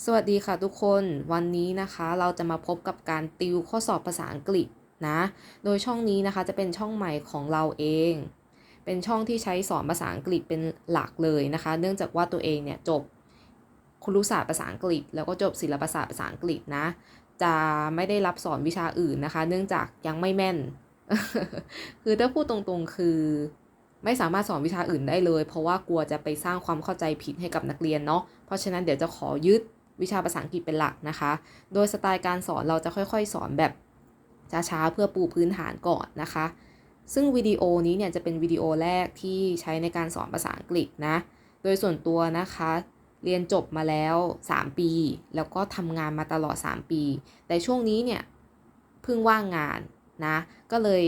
สวัสดีค่ะทุกคนวันนี้นะคะเราจะมาพบกับการติวข้อสอบภาษาอังกฤษนะ โดยช่องนี้นะคะจะเป็นช่องใหม่ของเราเอง เป็นช่องที่ใช้สอนภาษาอังกฤษเป็นหลักเลยนะคะ เนื่องจากว่าตัวเองเนี่ยจบครุศาสตร์ภาษาอังกฤษ แล้วก็จบศิลปศาสตร์ภาษาอังกฤษนะ จะไม่ได้รับสอนวิชาอื่นนะคะ เนื่องจากยังไม่แม่น คือถ้าพูดตรงๆคือไม่สามารถสอนวิชาอื่นได้เลย เพราะว่ากลัวจะไปสร้างความเข้าใจผิดให้กับนักเรียนเนาะเพราะฉะนั้นเดี๋ยวจะขอยึด วิชาภาษาอังกฤษเป็นหลักนะคะ โดยสไตล์การสอนเราจะค่อยๆ สอนแบบช้าๆเพื่อปูพื้นฐานก่อนนะคะ ซึ่งวิดีโอนี้เนี่ยจะเป็นวิดีโอแรกที่ใช้ในการสอนภาษาอังกฤษนะ โดยส่วนตัวนะคะ เรียนจบมาแล้ว 3 ปี แล้วก็ทำงานมาตลอด 3 ปี แต่ช่วงนี้เนี่ยเพิ่งว่างงานนะ ก็เลย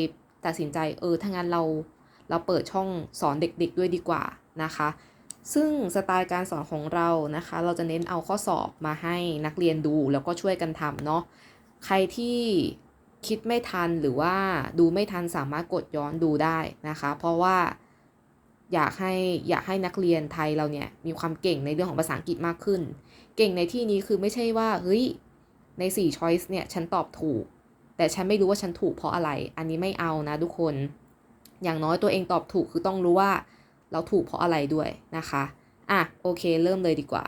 ตัดสินใจเออถ้างั้นเราเราเปิดช่องสอนเด็กๆด้วยดีกว่านะคะ ซึ่งสไตล์การสอนของเรานะคะ เราจะเน้นเอาข้อสอบมาให้นักเรียนดูแล้วก็ช่วยกันทำเนาะใครที่คิดไม่ทันหรือว่าดูไม่ทันสามารถกดย้อนดูได้นะคะ เพราะว่าอยากให้อยากให้นักเรียนไทยเราเนี่ยมีความเก่งในเรื่องของภาษาอังกฤษมากขึ้น เก่งในที่นี้คือไม่ใช่ว่าเฮ้ยใน4 choice เนี่ยฉันตอบถูก แต่ฉันไม่รู้ว่าฉันถูกเพราะอะไร อันนี้ไม่เอานะทุกคน อย่างน้อยตัวเองตอบถูกคือต้องรู้ว่า เราถูกเพราะอะไรด้วยนะคะอะโอเคเริ่มเลยดีกว่า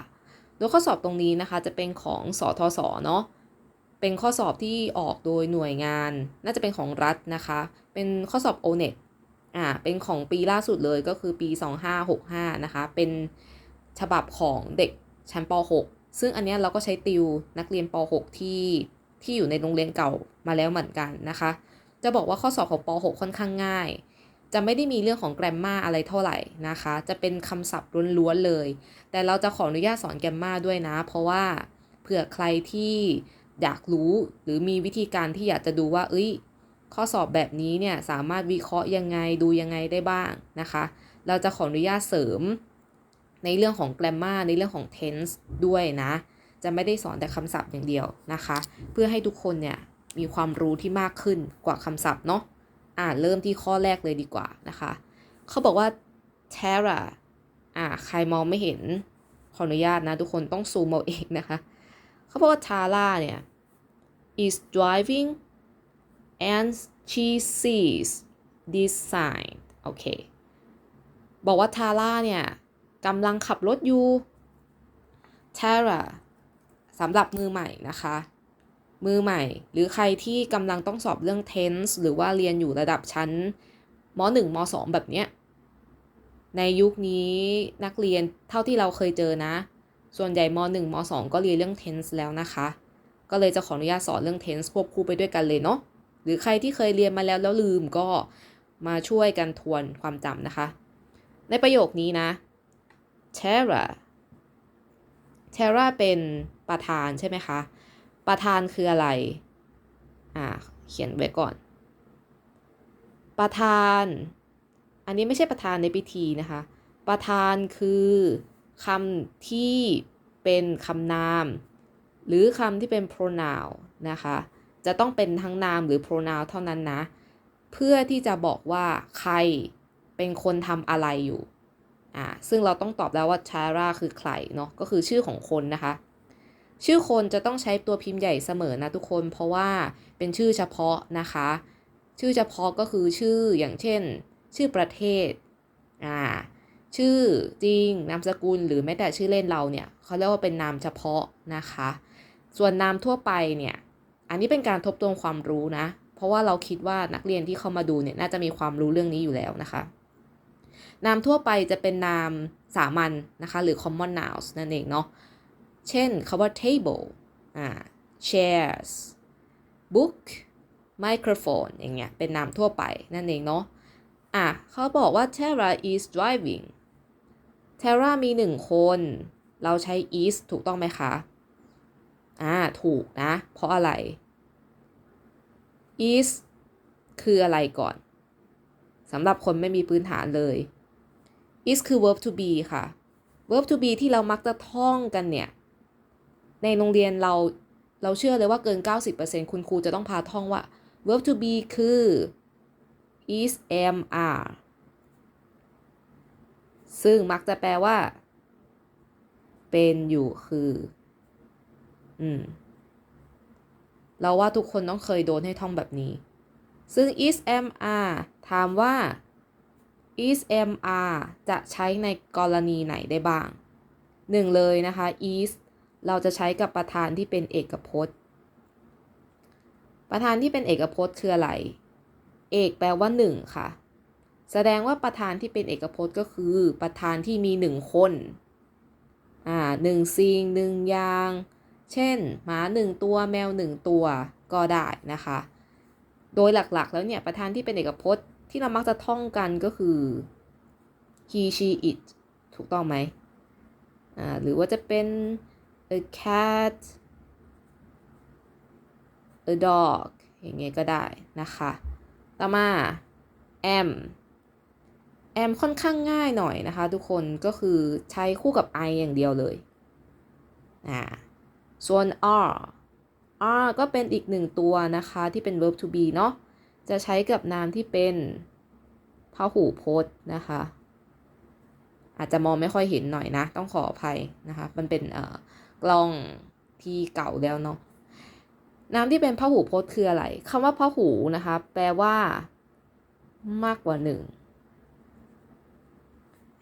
โดยข้อสอบตรงนี้นะคะจะเป็นของสอทศเนาะเป็นข้อสอบที่ออกโดยหน่วยงาน น่าจะเป็นของรัฐนะคะ เป็นข้อสอบ o n e t อ่าเป็นของปีล่าสุดเลยก็คือปี 2565 นะคะ เป็นฉบับของเด็กชั้นป .6 ซึ่งอันเนี้ยเราก็ใช้ติวนักเรียนป .6 ที่ที่อยู่ในโรงเรียนเก่ามาแล้วเหมือนกันนะคะ จะบอกว่าข้อสอบของป .6 ค่อนข้างง่าย จะไม่ได้มีเรื่องของแกรมมาอะไรเท่าไหร่นะคะ จะเป็นคำศัพท์ล้วนๆเลย แต่เราจะขออนุญาตสอนแกรมมาด้วยนะ เพราะว่าเผื่อใครที่อยากรู้หรือมีวิธีการที่อยากจะดูว่า เอ้ย ข้อสอบแบบนี้เนี่ยสามารถวิเคราะห์ยังไงดูยังไงได้บ้างนะคะ เราจะขออนุญาตเสริม ในเรื่องของ grammar ในเรื่องของ tense ด้วยนะ จะไม่ได้สอนแต่คำศัพท์อย่างเดียวนะคะ เพื่อให้ทุกคนเนี่ยมีความรู้ที่มากขึ้นกว่าคำศัพท์เนาะ อ่าเริ่มที่ข้อแรกเลยดีกว่านะคะ เขาบอกว่า Tara อ่าใครมองไม่เห็นขออนุญาตนะ ทุกคนต้องซูมเอาเองนะคะ เขาบอกว่า Tara เนี่ย is driving and she sees this sign โอเค บอกว่า Tara เนี่ยกำลังขับรถอยู่ Tara สำหรับมือใหม่นะคะ มือใหม่ หรือใครที่กำลังต้องสอบเรื่อง tense หรือว่าเรียนอยู่ระดับชั้นม .1 ม .2 แบบเนี้ยในยุคนี้นักเรียนเท่าที่เราเคยเจอนะ ส่วนใหญ่ม .1 ม .2 ก็เรียนเรื่อง tense แล้วนะคะ ก็เลยจะขออนุญาตสอนเรื่อง tense ควบคู่ไปด้วยกันเลยเนาะหรือใครที่เคยเรียนมาแล้วแล้วลืมก็มาช่วยกันทวนความจำนะคะ ในประโยคนี้นะ Tara Tara เป็นประธานใช่ไหมคะ ประธานคืออะไร อ่า เขียนไว้ก่อน ประธาน อันนี้ไม่ใช่ประธานในพิธีนะคะ ประธานคือคำที่เป็นคำนาม หรือคำที่เป็น pronoun นะคะ จะต้องเป็นทั้งนามหรือ pronoun เท่านั้นนะ เพื่อที่จะบอกว่าใครเป็นคนทำอะไรอยู่ อ่า ซึ่งเราต้องตอบแล้วว่า Tara คือใครเนาะ ก็คือชื่อของคนนะคะ ชื่อคนจะต้องใช้ตัวพิมพ์ใหญ่เสมอนะทุกคน เพราะว่าเป็นชื่อเฉพาะนะคะ ชื่อเฉพาะก็คือชื่ออย่างเช่น ชื่อประเทศอ่าชื่อจริงนามสกุลหรือแม้แต่ชื่อเล่นเราเนี่ยเขาเรียกว่าเป็นนามเฉพาะนะคะ ส่วนนามทั่วไปเนี่ยอันนี้เป็นการทบทวนความรู้นะ เพราะว่าเราคิดว่านักเรียนที่เข้ามาดูเนี่ยน่าจะมีความรู้เรื่องนี้อยู่แล้วนะคะ นามทั่วไปจะเป็นนามสามัญนนะคะ หรือ common nouns นั่นเองเนาะ เช่นคำว่า table อ่า chairs book microphone อย่างเงี้ย เป็นนามทั่วไปนั่นเองเนาะ อะเขาบอกว่า Tara is driving Tara มีหนึ่งคน เราใช้ is ถูกต้องไหมคะ อ่า ถูกนะ เพราะอะไร is คืออะไรก่อน สำหรับคนไม่มีพื้นฐานเลย is คือ verb to be ค่ะ verb to be ที่เรามักจะท่องกันเนี่ย ในโรงเรียนเราเราเชื่อเลยว่าเกิน 90%คุณครูจะต้องพาท่องว่า verb to be คือ is am are ซึ่งมักจะแปลว่า เป็นอยู่คือ อืม เราว่าทุกคนต้องเคยโดนให้ท่องแบบนี้ ซึ่ง is am are ถามว่า is am are จะใช้ในกรณีไหนได้บ้าง หนึ่งเลยนะคะ is เราจะใช้กับประธานที่เป็นเอกพจน์ ประธานที่เป็นเอกพจน์คืออะไร เอกแปลว่าหนึ่งค่ะ แสดงว่าประธานที่เป็นเอกพจน์ก็คือ ประธานที่มีหนึ่งคนอ่าหนึ่งสิ่งหนึ่งอย่าง เช่น หมาหนึ่งตัวแมวหนึ่งตัวก็ได้นะคะ โดยหลักๆ แล้วเนี่ยประธานที่เป็นเอกพจน์ที่เรามักจะท่องกันก็คือ he she it ถูกต้องไหมอ่าหรือว่าจะเป็น a cat a dog อย่างเงี้ยก็ได้นะคะ ต่อมา am m ค่อนข้างง่ายหน่อยนะคะ ทุกคนก็คือใช้คู่กับ I อย่างเดียวเลย อ่า ส่วน r r ก็เป็นอีกหนึ่งตัวนะคะที่เป็น verb to be เนาะ จะใช้กับนามที่เป็นพหูพจน์นะคะ อาจจะมองไม่ค่อยเห็นหน่อยนะ ต้องขออภัยนะคะ มันเป็นเอ่อ กล้องที่เก่าแล้วเนาะนามที่เป็นพหูพจน์คืออะไรคำว่าพหูนะคะ แปลว่า มากกว่าหนึ่ง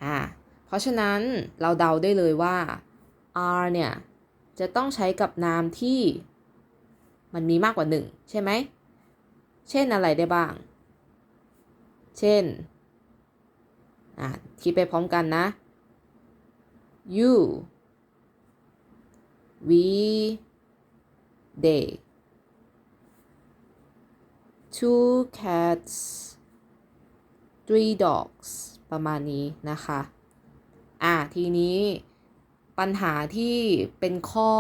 อ่าเพราะฉะนั้นเราเดาได้เลยว่า are เนี่ย จะต้องใช้กับนามที่มันมีมากกว่าหนึ่งใช่ไหม เช่นอะไรได้บ้าง เช่น อะคิดไปพร้อมกันนะ you we they two cats three dogs ประมาณนี้นะคะ อะ ทีนี้ปัญหาที่เป็นข้อ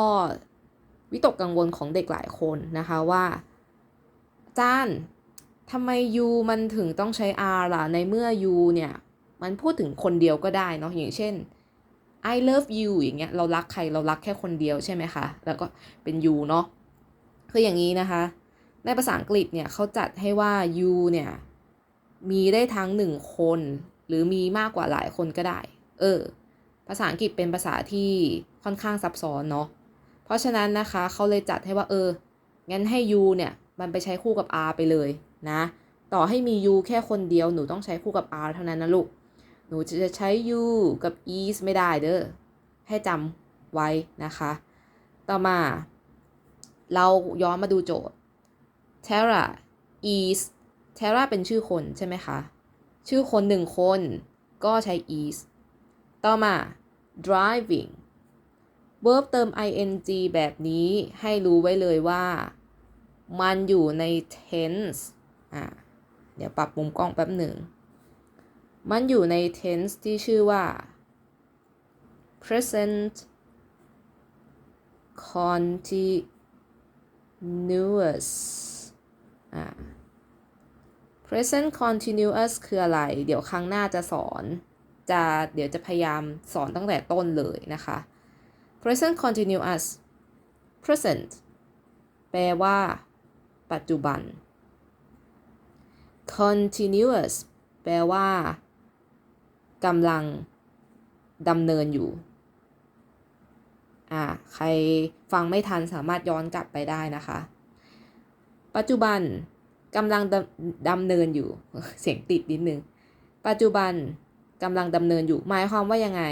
วิตกกังวลของเด็กหลายคนนะคะว่าจารย์ทำไม you มันถึงต้องใช้ r ล่ะ ในเมื่อ you เนี่ย มันพูดถึงคนเดียวก็ได้เนาะอย่างเช่น I love you อย่างเงี้ยเรารักใครเรารักแค่คนเดียวใช่ไหมคะ แล้วก็เป็น you เนาะคืออย่างนี้นะคะ ในภาษาอังกฤษเนี่ยเขาจัดให้ว่า you เนี่ย มีได้ทั้งหนึ่งคน หรือมีมากกว่าหลายคนก็ได้ เออ ภาษาอังกฤษเป็นภาษาที่ค่อนข้างซับซ้อนเนาะเพราะฉะนั้นนะคะเขาเลยจัดให้ว่าเออ งั้นให้ you เนี่ย มันไปใช้คู่กับ r ไปเลยนะ ต่อให้มี you แค่คนเดียวหนูต้องใช้คู่กับ r เท่านั้นนะลูก นูจะใช้ you กับ is ไม่ได้เด้อ ให้จำไว้นะคะ ต่อมา เราย้อนมาดูโจทย์ Tara is Tara เป็นชื่อคนใช่ไหมคะ ชื่อคนหนึ่งคนก็ใช้ is ต่อมา driving verb เติม ing แบบนี้ให้รู้ไว้เลยว่า มันอยู่ใน tense อะเดี๋ยวปรับมุมกล้องแป๊บหนึ่ง มันอยู่ใน tense ที่ชื่อว่า present continuous อะ present continuous คืออะไร เดี๋ยวครั้งหน้าจะสอน จะเดี๋ยวจะพยายามสอนตั้งแต่ต้นเลยนะคะ present continuous present แปลว่า ปัจจุบัน continuous แปลว่า กำลังดำเนินอยู่ อ่า ใครฟังไม่ทันสามารถย้อนกลับไปได้นะคะ ปัจจุบันกำลังดำดำเนินอยู่ เสียงติดนิดนึง ปัจจุบันกำลังดำเนินอยู่ หมายความว่ายังไง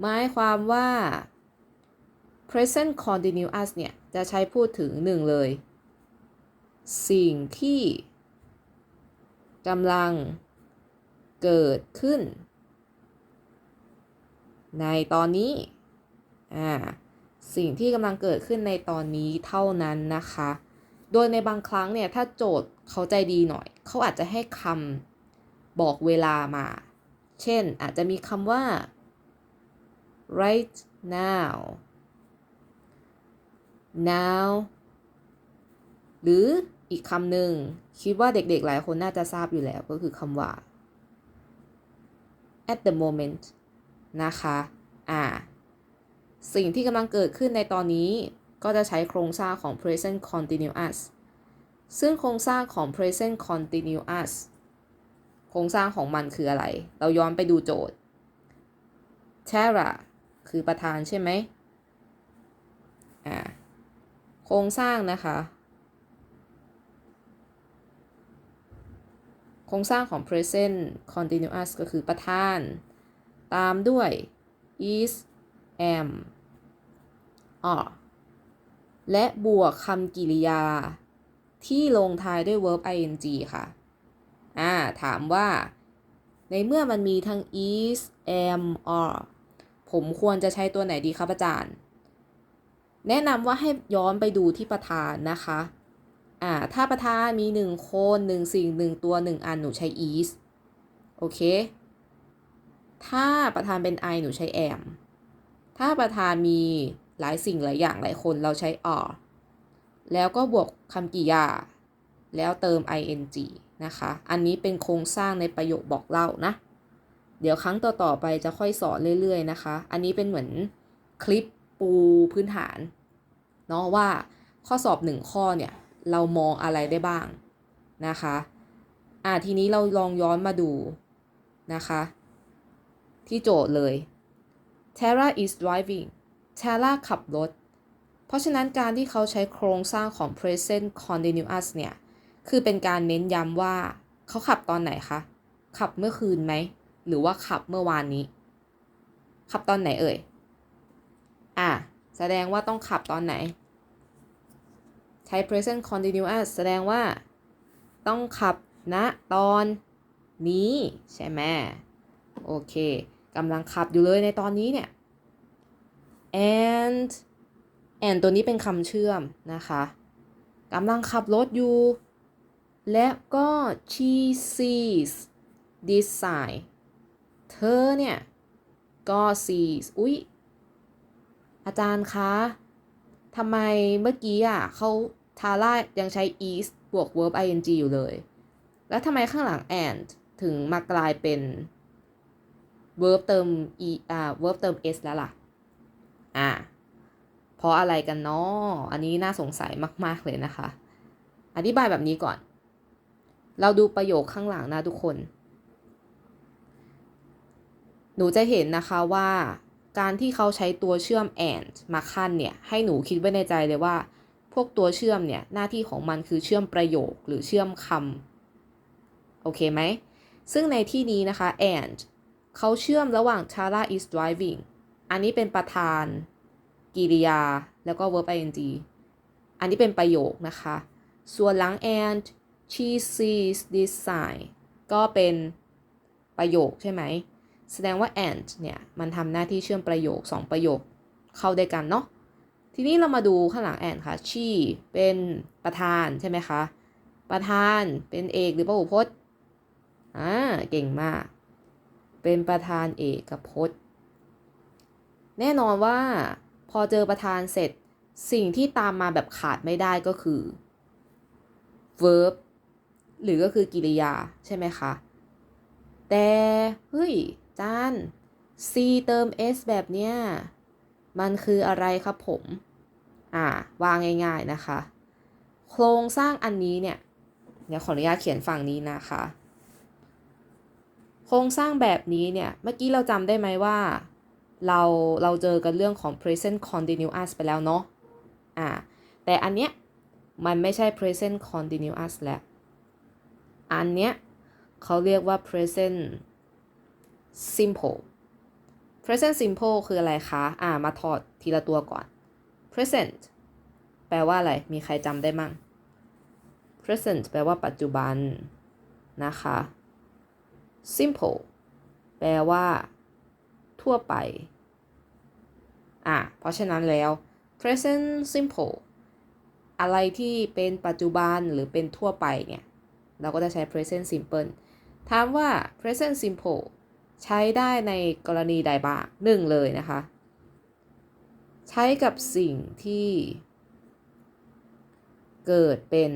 หมายความว่า present continuous เนี่ย จะใช้พูดถึงหนึ่งเลย สิ่งที่กำลังเกิดขึ้น ในตอนนี้อ่าสิ่งที่กำลังเกิดขึ้นในตอนนี้เท่านั้นนะคะ โดยในบางครั้งเนี่ยถ้าโจทย์เขาใจดีหน่อย เขาอาจจะให้คำบอกเวลามา เช่นอาจจะมีคำว่า right now now หรืออีกคำหนึ่งคิดว่าเด็กๆหลายคนน่าจะทราบอยู่แล้วก็คือคำว่า at the moment นะคะอ่าสิ่งที่กำลังเกิดขึ้นในตอนนี้ก็จะใช้โครงสร้างของ present continuous ซึ่งโครงสร้างของ present continuous โครงสร้างของมันคืออะไร เราย้อนไปดูโจทย์ Tara คือประธานใช่ไหมอ่า โครงสร้างนะคะ โครงสร้างของ present continuous ก็คือประธาน ตามด้วย is am are และบวกคำกริยา ที่ลงท้ายด้วย verb ing ค่ะ อ่า ถามว่า ในเมื่อมันมีทั้ง is am are ผมควรจะใช้ตัวไหนดีครับอาจารย์ แนะนำว่าให้ย้อนไปดูที่ประธานนะคะ อ่า ถ้าประธานมีหนึ่งคนหนึ่งสิ่งหนึ่งตัวหนึ่งอันหนูใช้ is โอเค ถ้าประธานเป็น I หนูใช้ am ถ้าประธานมีหลายสิ่งหลายอย่างหลายคนเราใช้ are แล้วก็บวกคำกริยา แล้วเติม ing นะคะ อันนี้เป็นโครงสร้างในประโยคบอกเล่านะ เดี๋ยวครั้งต่อๆไปจะค่อยสอนเรื่อยๆนะคะ อันนี้เป็นเหมือนคลิปปูพื้นฐานเนาะว่าข้อสอบหนึ่งข้อเนี่ย เรามองอะไรได้บ้างนะคะ อ่าทีนี้เราลองย้อนมาดูนะคะ ที่โจทย์เลย Tara is driving Tara ขับรถ เพราะฉะนั้นการที่เขาใช้โครงสร้างของ present continuous เนี่ย คือเป็นการเน้นย้ำว่า เขาขับตอนไหนคะ ขับเมื่อคืนไหม หรือว่าขับเมื่อวานนี้ ขับตอนไหนเอ่ย อะ แสดงว่าต้องขับตอนไหน ใช้ present continuous แสดงว่า ต้องขับณตอนนี้ ใช่ไหมโอเค กำลังขับอยู่เลยในตอนนี้เนี่ย and and ตัวนี้เป็นคำเชื่อมนะคะกำลังขับรถอยู่ และก็ she sees this sign เธอเนี่ย ก็ sees อุ๊ย อาจารย์คะทำไมเมื่อกี้อะเขาทาร่ายังใช้ is บวก verb ing อยู่เลย แล้วทำไมข้างหลัง and ถึงมากลายเป็น verb เติม e อ่า verb เติม s แล้วล่ะ อ่า เพราะอะไรกันเนาะอันนี้น่าสงสัยมาก ๆ เลยนะคะ อธิบายแบบนี้ก่อน เราดูประโยคข้างหลังนะทุกคน หนูจะเห็นนะคะว่าการที่เขาใช้ตัวเชื่อม and มาขั้นเนี่ย ให้หนูคิดไว้ในใจเลยว่า พวกตัวเชื่อมเนี่ย หน้าที่ของมันคือเชื่อมประโยคหรือเชื่อมคำโอเคไหม ซึ่งในที่นี้นะคะ and เขาเชื่อมระหว่าง Tara is driving อันนี้เป็นประธานกริยา แล้วก็ verb ing อันนี้เป็นประโยคนะคะ ส่วนหลัง and she sees this sign ก็เป็นประโยคใช่ไหม แสดงว่า and เนี่ย มันทำหน้าที่เชื่อมประโยค 2 ประโยคเข้าด้วยกันเนาะ ทีนี้เรามาดูข้างหลัง and ค่ะ she เป็นประธานใช่ไหมคะ ประธานเป็นเอกหรือพหูพจน์ อ่า เก่งมาก เป็นประธานเอกพจน์ แน่นอนว่าพอเจอประธานเสร็จสิ่งที่ตามมาแบบขาดไม่ได้ก็คือ verb หรือก็คือกริยาใช่ไหมคะ แต่ เฮ้ยจาน c เติม s แบบเนี้ย มันคืออะไรครับผม อ่าวางง่ายๆนะคะ โครงสร้างอันนี้เนี่ย เดี๋ยวขออนุญาตเขียนฝั่งนี้นะคะ โครงสร้างแบบนี้เนี่ย เมื่อกี้เราจำได้ไหมว่า เราเราเจอกันเรื่องของ present continuous ไปแล้วเนาะอ่าแต่อันเนี้ยมันไม่ใช่ present continuous แล้ว อันเนี้ยเขาเรียกว่า present simple present simple คืออะไรคะ อ่า มาถอดทีละตัวก่อน present แปลว่าอะไร มีใครจำได้มั่ง present แปลว่าปัจจุบันนะคะ simple แปลว่า ทั่วไป อะ เพราะฉะนั้นแล้ว present simple อะไรที่เป็นปัจจุบันหรือเป็นทั่วไปเนี่ย เราก็จะใช้ present simple ถามว่า present simple ใช้ได้ในกรณีใดบ้างหนึ่งเลยนะคะ ใช้กับสิ่งที่เกิดเป็น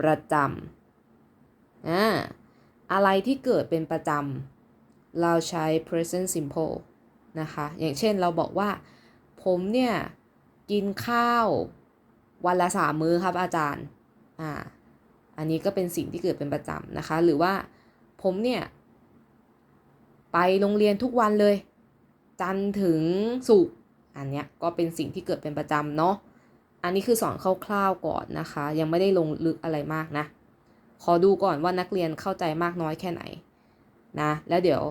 ประจำอ่า อะไรที่เกิดเป็นประจำเราใช้ present simple นะคะ อย่างเช่นเราบอกว่า ผมเนี่ย กินข้าววันละสามมื้อครับอาจารย์ อ่า อันนี้ก็เป็นสิ่งที่เกิดเป็นประจำนะคะ หรือว่าผมเนี่ย ไปโรงเรียนทุกวันเลย จันถึงศุกอันเนี้ยก็เป็นสิ่งที่เกิดเป็นประจำเนาะ อันนี้คือสอนคร่าวๆก่อนนะคะ ยังไม่ได้ลงลึกอะไรมากนะ ขอดูก่อนว่านักเรียนเข้าใจมากน้อยแค่ไหนนะแล้วเดี๋ยว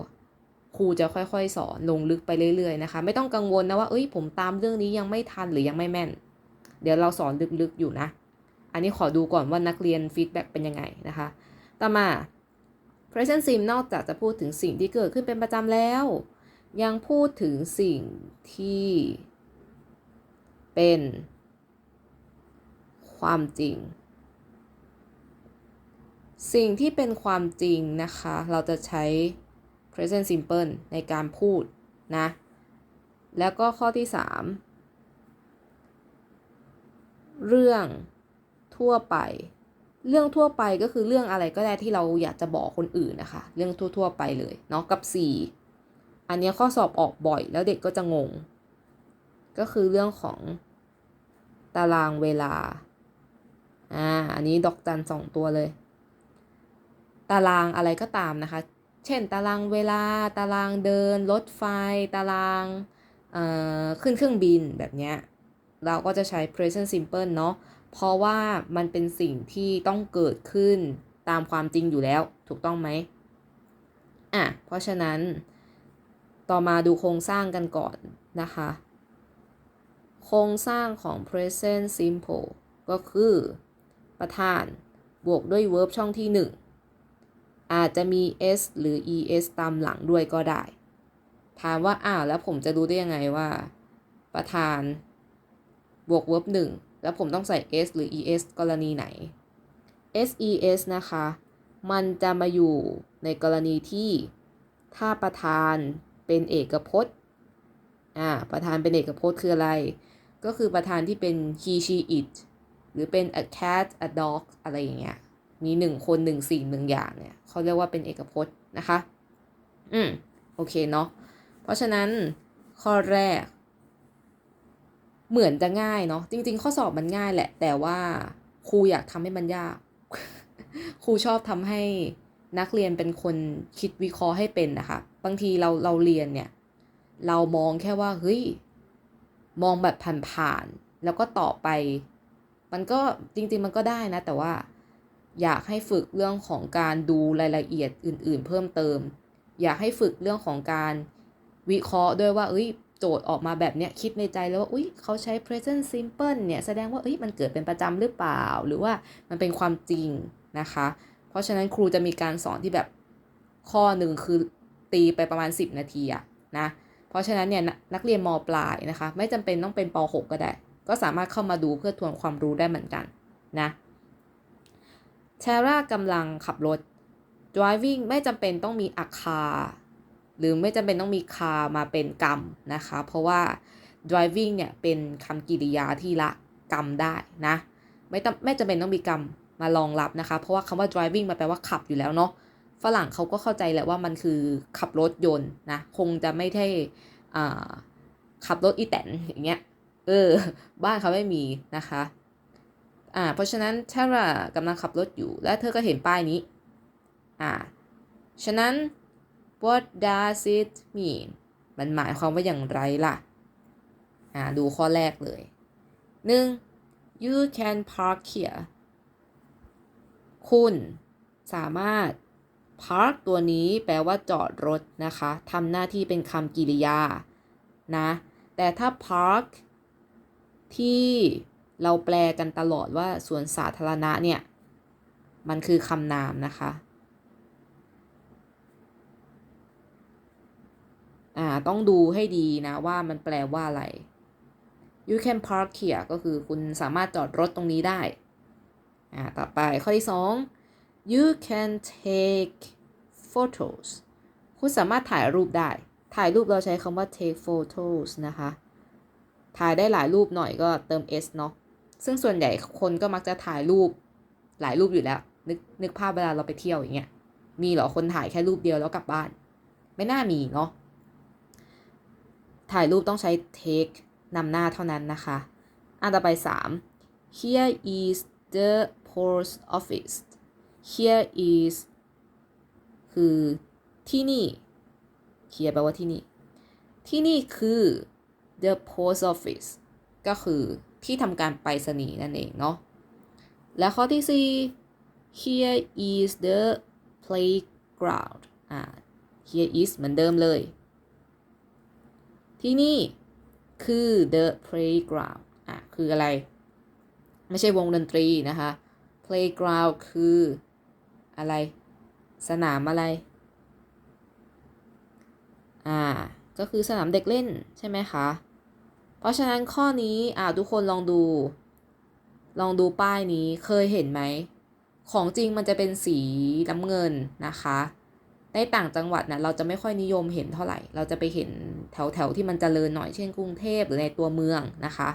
ครูจะค่อยๆ สอนลงลึกไปเรื่อยๆนะคะ ไม่ต้องกังวลนะว่าเอ้ยผมตามเรื่องนี้ยังไม่ทันหรือยังไม่แม่น เดี๋ยวเราสอนลึกๆอยู่นะ อันนี้ขอดูก่อนว่านักเรียนฟีดแบ็กเป็นยังไงนะคะ ต่อมา present sim นอกจากจะพูดถึงสิ่งที่เกิดขึ้นเป็นประจำแล้ว ยังพูดถึงสิ่งที่เป็นความจริง สิ่งที่เป็นความจริงนะคะ เราจะใช้ present simple ในการพูดนะ แล้วก็ข้อที่ 3 เรื่องทั่วไป เรื่องทั่วไปก็คือเรื่องอะไรก็ได้ที่เราอยากจะบอกคนอื่นนะคะ เรื่องทั่ว ๆ ไปเลยเนาะกับ 4 อันนี้ข้อสอบออกบ่อยแล้วเด็กก็จะงง ก็คือเรื่องของตารางเวลา อ่า อันนี้ดอกจันสองตัวเลย ตารางอะไรก็ตามนะคะ เช่น ตารางเวลา ตารางเดิน รถไฟ ตารางขึ้นเครื่องบินแบบนี้เราก็จะใช้ present simple เนาะ เพราะว่ามันเป็นสิ่งที่ต้องเกิดขึ้นตามความจริงอยู่แล้ว ถูกต้องไหมอะ เพราะฉะนั้น ต่อมาดูโครงสร้างกันก่อนนะคะ โครงสร้างของ present simple ก็คือ ประธาน บวกด้วย verb ช่องที่ 1 อาจจะมี s หรือ es ตามหลังด้วยก็ได้ ถามว่าอ้าวแล้วผมจะรู้ได้ยังไงว่า ประธาน บวก verb 1 แล้วผมต้องใส่ s หรือ es กรณีไหน ses นะคะ มันจะมาอยู่ในกรณีที่ถ้าประธานเป็นเอกพจน์ อ่า ประธานเป็นเอกพจน์คืออะไร ก็คือประธานที่เป็น he she it หรือเป็น a cat a dog อะไรอย่างเงี้ย มีหนึ่งคนหนึ่งสิ่งหนึ่งอย่างเนี่ยเขาเรียกว่าเป็นเอกพจน์นะคะ อืม โอเคเนาะ เพราะฉะนั้นข้อแรก เหมือนจะง่ายเนาะ จริง ๆ ข้อสอบมันง่ายแหละ แต่ว่าครูอยากทำให้มันยาก ครูชอบทำให้นักเรียนเป็นคนคิดวิเคราะห์ให้เป็นนะคะ บางทีเราเราเรียนเนี่ย เรามองแค่ว่าเฮ้ย มองแบบผ่านๆ แล้วก็ต่อไป มันก็จริง ๆ มันก็ได้นะ แต่ว่า อยากให้ฝึกเรื่องของการดูรายละเอียดอื่น ๆ เพิ่มเติม อยากให้ฝึกเรื่องของการวิเคราะห์ด้วยว่าเอ้ยโจทย์ออกมาแบบเนี้ยคิดในใจแล้วว่าอุ้ยเขาใช้ present simple เนี่ยแสดงว่าเอ้ยมันเกิดเป็นประจำหรือเปล่า หรือว่ามันเป็นความจริงนะคะ เพราะฉะนั้นครูจะมีการสอนที่แบบข้อหนึ่งคือตีไปประมาณ 10 นาทีอะนะเพราะฉะนั้นเนี่ยนักเรียนมปลายนะคะ ไม่จำเป็นต้องเป็นป .6 ก็ได้ ก็สามารถเข้ามาดูเพื่อทวนความรู้ได้เหมือนกันนะ เชร่ากำลังขับรถ driving ไม่จำเป็นต้องมีอาคา หรือไม่จำเป็นต้องมีคามาเป็นกรรมนะคะ เพราะว่า driving เนี่ยเป็นคำกริยาที่ละกรรมได้นะ ไม่ต้องไม่จำเป็นต้องมีกรรมมารองรับนะคะ เพราะว่าคำว่า driving มาแปลว่าขับอยู่แล้วเนาะ ฝรั่งเขาก็เข้าใจแหละว่ามันคือขับรถยนต์นะ คงจะไม่ได้ขับรถอีแตนอย่างเงี้ย เออ บ้านเขาไม่มีนะคะ อ่าเพราะฉะนั้นชารากำลังขับรถอยู่ และเธอก็เห็นป้ายนี้อ่าฉะนั้น what does it mean มันหมายความว่าอย่างไรล่ะอ่าดูข้อแรกเลยหนึ่ง you can park here คุณสามารถ park ตัวนี้แปลว่าจอดรถนะคะทำหน้าที่เป็นคำกริยานะ แต่ถ้า park ที่ เราแปลกันตลอดว่าสวนสาธารณะเนี่ย มันคือคำนามนะคะ อ่า ต้องดูให้ดีนะว่ามันแปลว่าอะไร you can park here ก็คือคุณสามารถจอดรถตรงนี้ได้ อ่า ต่อไปข้อที่ 2 you can take photos คุณสามารถถ่ายรูปได้ ถ่ายรูปเราใช้คำว่า take photos นะคะ ถ่ายได้หลายรูปหน่อยก็เติม s เนาะ ซึ่งส่วนใหญ่คนก็มักจะถ่ายรูปหลายรูปอยู่แล้ว นึกนึกภาพเวลาเราไปเที่ยวอย่างเงี้ยมีเหรอคนถ่ายแค่รูปเดียวแล้วกลับบ้าน ไม่น่ามีเนาะถ่ายรูปต้องใช้ take นำหน้าเท่านั้นนะคะ อันต่อไป 3 here is the post office here is คือที่นี่ here แปลว่าที่นี่ ที่นี่คือ the post office ก็คือ ที่ทำการไปรษณีย์นั่นเองเนาะ และข้อที่ 4 here is the playground อ่า here is เหมือนเดิมเลย ที่นี่คือ the playground อะคืออะไร ไม่ใช่วงดนตรีนะคะ playground คืออะไร สนามอะไร อ่า ก็คือสนามเด็กเล่นใช่ไหมคะ เพราะฉะนั้นข้อนี้อ่าทุกคนลองดู ลองดูป้ายนี้เคยเห็นไหม ของจริงมันจะเป็นสีน้ำเงินนะคะ ในต่างจังหวัดนะเราจะไม่ค่อยนิยมเห็นเท่าไหร่ เราจะไปเห็นแถวแถวที่มันจเจริญหน่อยเช่นกรุงเทพหรือในตัวเมืองนะคะ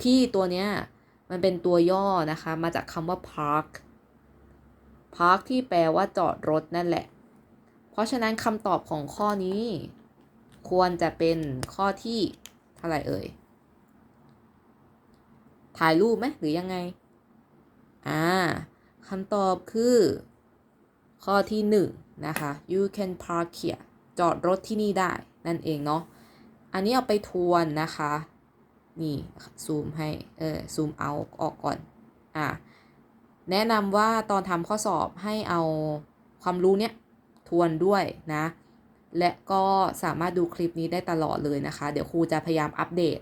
พี่ตัวเนี้ยมันเป็นตัวย่อนะคะ มาจากคำว่า park park ที่แปลว่าจอดรถนั่นแหละ เพราะฉะนั้นคำตอบของข้อนี้ ควรจะเป็นข้อที่ เท่าไรเอ่ย ถ่ายรูปไหมหรือยังไง อ่าคำตอบคือ ข้อที่หนึ่งนะคะ you can park here จอดรถที่นี่ได้นั่นเองเนาะ อันนี้เอาไปทวนนะคะ นี่ซูมให้ เออซูมเอาออกก่อน อ่าแนะนำว่าตอนทำข้อสอบให้เอาความรู้เนี้ยทวนด้วยนะ และก็สามารถดูคลิปนี้ได้ตลอดเลยนะคะ เดี๋ยวครูจะพยายามอัปเดต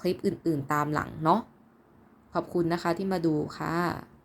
คลิปอื่นๆตามหลังเนาะขอบคุณนะคะที่มาดูค่ะ